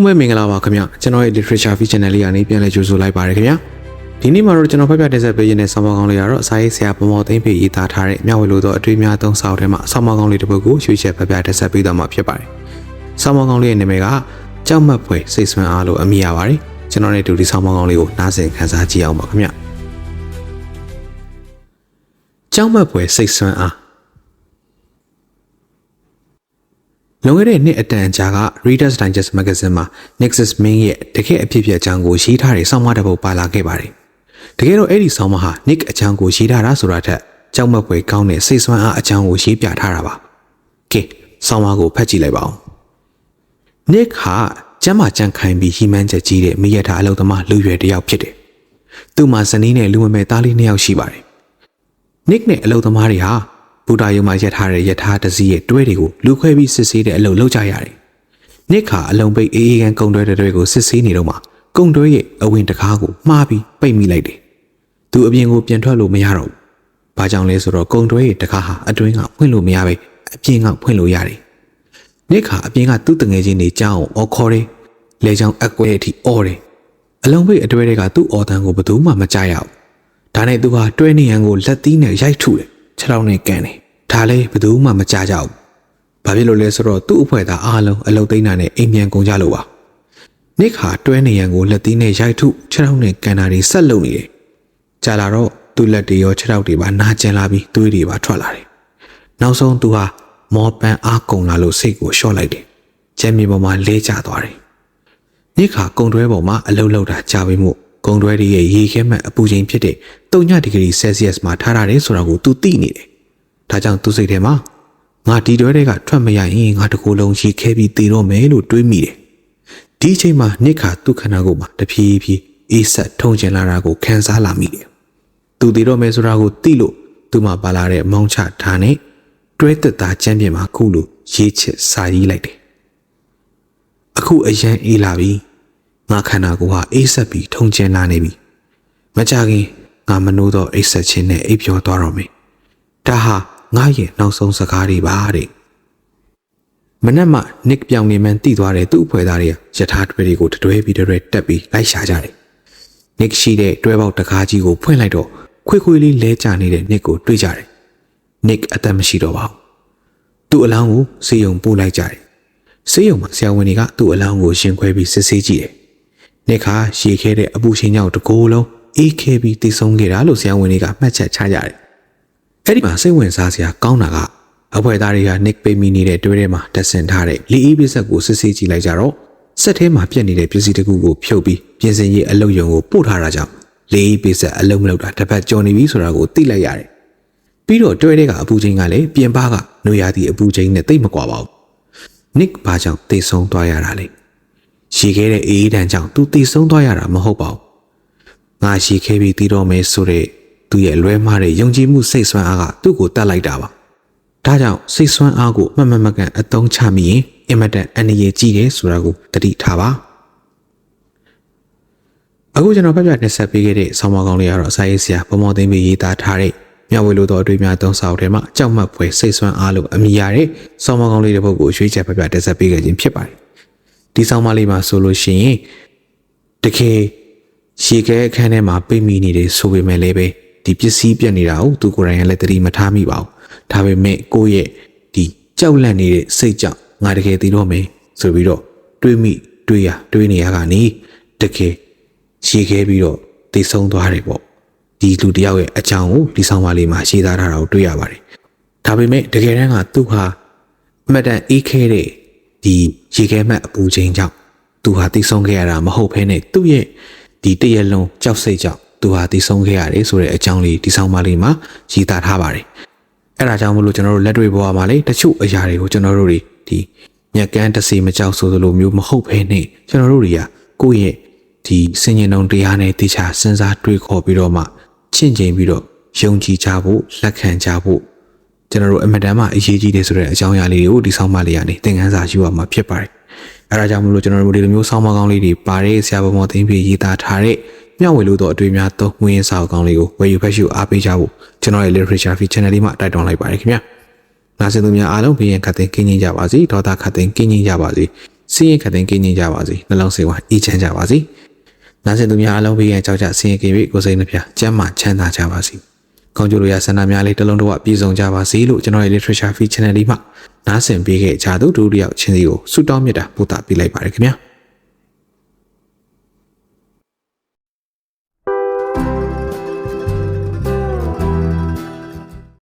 ဟုတ်မဲ့မင်္ဂလာပါခင်ဗျကျွန်တော်ရဲ့ literature feature channel လေးကနေပြန်လည်ကြိုဆိုလိုက်ပါရခင်ဗျဒီနေ့မှာတော့ကျွန်တော်ဖတ်ပြတင်ဆက်ပေးခြင်းတဲ့ဆောင်းပါးကောင်းလေးကတော့စာရေးဆရာပမောသိမ့်ဖေရေးသားထားတဲ့မျှဝေလို့သောအတွေ့အများသုံးစာအုပ်ထဲမှာဆောင်းပါးကောင်းလေးတစ်ပုဒ်ကိုရွေးချယ်ဖတ်ပြတင်ဆက်ပေးသွားမှာဖြစ်ပါတယ်ဆောင်းပါးကောင်းလေးရဲ့နာမည်ကကြောက်မက်ဖွယ်စိတ်ဆွမ်းအားလို့အမည်ရပါတယ်ကျွန်တော်နဲ့တူဒီဆောင်းပါးကောင်းလေးကိုနားဆင်ခန်းစားကြည့်အောင်ပါခင်ဗျကြောက်မက်ဖွယ်စိတ်ဆွမ်းအား လွန်ခဲ့တဲ့နှစ်အတန်ကြာက Reader's Digest Magazine မှာ Nexus Ming ရဲ့တကယ့်အဖြစ်အပျက်အကြောင်းကိုရေးထားတဲ့ဆောင်းပါးတစ်ပုဒ်ပါလာခဲ့ပါတယ်။တကယ်တော့အဲ့ဒီဆောင်းပါးဟာ Nick အကြောင်းကိုရေးထားတာဆိုတာထက်ကြောက်မက်ဖွယ်ကောင်းတဲ့စိတ်ဆွမ်းအားအကြောင်းကိုရေးပြထားတာပါ။ကဲဆောင်းပါးကိုဖတ်ကြည့်လိုက်ပါဦး။ Nick ဟာကျမ်းမာကြံ့ခိုင်ပြီးဟီမန်းချက်ကြီးတဲ့မိရထားအလုပ်သမားလူရွယ်တစ်ယောက်ဖြစ်တယ်။သူ့မှာဇနီးနဲ့လူမမဲသားလေးနှစ်ယောက်ရှိပါတယ်။ Nick နဲ့အလုပ်သမားတွေဟာ ဘူတာယုံမှာရက်ထားတဲ့ယထာတစည်းရဲ့တွဲတွေကိုလူခွဲပြီးစစ်ဆေးတဲ့အလုပ်လုပ်ကြရတယ်။ Nick ဟာအလုံးပိတ်အေးအေးကန်ကုံတွဲတဲ့တွေကိုစစ်ဆေးနေတော့မှကုံတွဲရဲ့အဝင်တကားကိုမှားပြီးပိတ်မိလိုက်တယ်။သူအပြင်ကိုပြန်ထွက်လို့မရတော့ဘူး။ဘာကြောင့်လဲဆိုတော့ကုံတွဲရဲ့တကားဟာအတွင်းကဖွင့်လို့မရပဲအပြင်ကဖွင့်လို့ရတယ်။ Nick ဟာအပြင်ကသူ့တငယ်ချင်းတွေကြောင်းအော်ခေါ်တယ်။လေချောင်းအကွဲအထိအော်တယ်။အလုံးပိတ်အတွဲတွေကသူ့အော်တန်ကိုဘယ်သူမှမကြားရဘူး။ဒါနဲ့သူဟာတွဲနေရန်ကိုလက်သီးနဲ့ရိုက်ထုတယ်။ခြေထောက်နဲ့ကန်တယ်။ ဒါလည်းဘယ်သူမှမကြားကြဘူး။ဘာဖြစ်လို့လဲဆိုတော့သူ့အဖွဲ့သားအားလုံးအလုတ်သိမ်းတာနဲ့အိမ်မြန်ကုန်ကြလို့ပါ။နစ်ခါတွဲနေရန်ကိုလက်သီးနဲ့ရိုက်ထုခြေထောက်နဲ့ကန်တာတွေဆက်လုပ်နေတယ်။ကြာလာတော့သူ့လက်တွေရောခြေထောက်တွေပါနာကျင်လာပြီးသွေးတွေပါထွက်လာတယ်။နောက်ဆုံးသူဟာမော်ပန်အားကုန်လာလို့စိတ်ကိုလျှော့လိုက်တယ်။ကျမ်းမြေပေါ်မှာလဲကျသွားတယ်။နစ်ခါကုံတွဲပေါ်မှာအလုတ်လောက်တာကြာပြီမို့ကုံတွဲတွေရဲ့ရေခဲမှတ်အပူချိန်ဖြစ်တဲ့3ဒီဂရီဆယ်စီယပ်မှာထားရတယ်ဆိုတာကိုသူသိနေတယ်။ ဒါကြောင့်သူစိတ်ထဲမှာငါဒီတွဲတွေကထွက်မရရင်ငါတကူလုံးရေခဲပြီးတည်တော့မယ်လို့တွေးမိတယ်။ဒီအချိန်မှာနစ်ခါသူ့ခန္ဓာကိုယ်မှာတဖြည်းဖြည်းအေးဆက်ထုံကျင်လာတာကိုခံစားလာမိတယ်။သူတည်တော့မယ်ဆိုတာကိုသိလို့သူ့မှာပါလာတဲ့မောင်းချဓာတ်နဲ့တွဲသက်သားချမ်းပြင်မှာခုလိုရေးချစ်စာရေးလိုက်တယ်။အခုအရန်အေးလာပြီ။ငါခန္ဓာကိုယ်ဟာအေးဆက်ပြီးထုံကျင်လာနေပြီ။မကြခင်ငါမနိုးတော့အိတ်ဆက်ခြင်းနဲ့အိပ်ပျော်သွားတော့မယ်။ဒါဟာ ငါရဲ့နောက်ဆုံးစကားတွေပါတဲ့။မနက်မှနစ်ပြောင်နေမှန်းတိသွားတဲ့သူ့အဖွဲ့သားတွေကယထာတွဲတွေကိုတတွဲပြီးတတွဲတက်ပြီးလိုက်ရှာကြတယ်။နစ်ရှိတဲ့တွဲပေါက်တကားကြီးကိုဖွင့်လိုက်တော့ခွေခွေလေးလဲကျနေတဲ့နစ်ကိုတွေ့ကြတယ်။နစ်အသက်မရှိတော့ပါဘူး။သူ့အလောင်းကိုဆေးရုံပို့လိုက်ကြတယ်။ဆေးရုံမှာဆရာဝန်တွေကသူ့အလောင်းကိုရှင်ခွဲပြီးစစ်ဆေးကြည့်တယ်။နစ်ခါရှည်ခဲတဲ့အပူချိန်ကြောင့်တကိုယ်လုံးအေးခဲပြီးတည်ဆုံးခဲ့တာလို့ဆရာဝန်တွေကမှတ်ချက်ချကြတယ်။ အဲ့ဒီမှာစိတ်ဝင်စားစရာကောင်းတာကအဖွဲသားတွေက Nick ပိတ်မိနေတဲ့တွဲထဲမှာတက်ဆင်ထားတဲ့လီအီးပစ္စက်ကိုစစ်ဆေးကြည့်လိုက်ကြတော့စက်ထဲမှာပြက်နေတဲ့ပစ္စည်းတစ်ခုကိုဖြုတ်ပြီးပြင်ဆင်ရေးအလုပ်ရုံကိုပို့ထားတာကြောင့်လီအီးပစ္စက်အလုံးမလုပ်တာတစ်ပတ်ကြော်နေပြီဆိုတာကိုသိလိုက်ရတယ်။ပြီးတော့တွဲထဲကအပူချိန်ကလည်းပြင်ပကနွေရာသီအပူချိန်နဲ့တိတ်မကွာပါဘူး။ Nick ဘာကြောင့်တိတ်ဆုံးသွားရတာလဲ။ရှည်ခဲ့တဲ့အေးအေးတန်းကြောင့်သူတိတ်ဆုံးသွားရတာမဟုတ်ပါဘူး။ငါရှည်ခဲ့ပြီးတည်တော့မယ်ဆိုတဲ့ သူ့ရဲ့လွဲမှားတဲ့ယုံကြည်မှုစိတ်ဆွမ်းအားကသူ့ကိုတတ်လိုက်တာပါ။ဒါကြောင့်စိတ်ဆွမ်းအားကိုမှတ်မှတ်မှတ်ကန်အသုံးချမိရင်အင်မတန်အန္တရာယ်ကြီးတယ်ဆိုတာကိုသတိထားပါ။အခုကျွန်တော်ဖတ်ပြနှက်ဆက်ပေးခဲ့တဲ့ဆောင်းပါးကောင်းလေးကတော့စာရေးဆရာဗမောသိန်းပေးရေးသားထားတဲ့မြဝေလို့တော်အတွေ့အများသုံးစာအုပ်ထဲမှာကြောက်မှတ်ဖွယ်စိတ်ဆွမ်းအားလို့အမည်ရတဲ့ဆောင်းပါးကောင်းလေးတစ်ပုဒ်ကိုရွေးချယ်ဖတ်ပြတက်ဆက်ပေးခဲ့ခြင်းဖြစ်ပါတယ်။ဒီဆောင်းပါးလေးမှာဆိုလို့ရှိရင်တကယ်ရေခဲအခန်းထဲမှာပိတ်မိနေတယ်ဆိုပေမဲ့လည်းပဲ ဒီပစ္စည်းပြက်နေတာကိုသူကိုယ်တိုင်ကလည်းသတိမထားမိပါဘူးဒါပေမဲ့ကိုယ့်ရဲ့ဒီကြောက်လန့်နေတဲ့စိတ်ကြောင့်ငါတကယ်သိတော့မယ်ဆိုပြီးတော့တွေးမိတွေးရတွေးနေရကနေတကယ်ရေခဲပြီးတော့သိဆုံးသွားတယ်ပေါ့ဒီလူတယောက်ရဲ့အကြောင်းကိုဒီဆောင်ပါလေးမှာရေးသားထားတာကိုတွေ့ရပါတယ်ဒါပေမဲ့တကယ်တမ်းကသူဟာအမတန်အေးခဲတဲ့ဒီရေခဲမှတ်အပူချိန်ကြောင့်သူဟာသိဆုံးခဲ့ရတာမဟုတ်ဘဲနဲ့သူ့ရဲ့ဒီတရက်လုံးကြောက်စိတ်ကြောင့် သူဟာတည်ဆုံးခဲ့ရတယ်ဆိုတဲ့အကြောင်းလေးဒီဆောင်မလေးမှာရေးသားထားပါတယ်။အဲဒါကြောင့်မလို့ကျွန်တော်တို့လက်တွေ့ဘဝမှာလေတချို့အရာတွေကိုကျွန်တော်တို့တွေဒီညက်ကန်းတစီမကြောက်ဆိုသလိုမျိုးမဟုတ်ဘဲနဲ့ကျွန်တော်တို့တွေကကိုယ့်ရဲ့ဒီစင်ញင်ုံတရားနဲ့တေချာစဉ်းစားတွေးခေါ်ပြီးတော့မှချင့်ချိန်ပြီးတော့ယုံကြည်ကြဖို့လက်ခံကြဖို့ကျွန်တော်တို့အမတန်မှအရေးကြီးတယ်ဆိုတဲ့အကြောင်းအရာလေးတွေကိုဒီဆောင်မလေးကနေသင်ခန်းစာယူရမှာဖြစ်ပါတယ်။အဲဒါကြောင့်မလို့ကျွန်တော်တို့ဒီလိုမျိုးဆောင်းမကောင်းလေးတွေပါတဲ့ဆရာဘမောသိန်းပြေရေးသားထားတဲ့ မျှဝေလို့တော့အတွေ့အများသုံးဝင်စာအုပ်ကောင်းလေးကိုဝယ်ယူဖတ်ရှုအားပေးကြဖို့ကျွန်တော်ရဲ့ literature feed channel လေးမှာတိုက်တွန်းလိုက်ပါတယ်ခင်ဗျာ။နားဆင်သူများအားလုံးဘေးရန်ခတ်သိမ်းကင်းကျင်ကြပါစေဒေါသခတ်သိမ်းကင်းကျင်ကြပါစေစီးရင်ခတ်သိမ်းကင်းကြီးကြပါစေနှလုံးစိတ်ဝမ်းအေးချမ်းကြပါစေနာစင်သူများအလုံးဘေးရန်ကြောက်ကြဆင်းရဲကြ၍ကိုယ်စိတ်နှပြကျမ်းမာချမ်းသာကြပါစေကောင်းကျိုးလိုရဆန္ဒများလေးတစ်လုံးတစ်ဝပြည့်စုံကြပါစေလို့ကျွန်တော်ရဲ့ literature feed channel လေးမှာနားဆင်ပေးခဲ့ကြသူတို့တယောက်ချင်းစီကိုဆုတောင်းမြတ်တာပို့တာပေးလိုက်ပါရခင်ဗျာ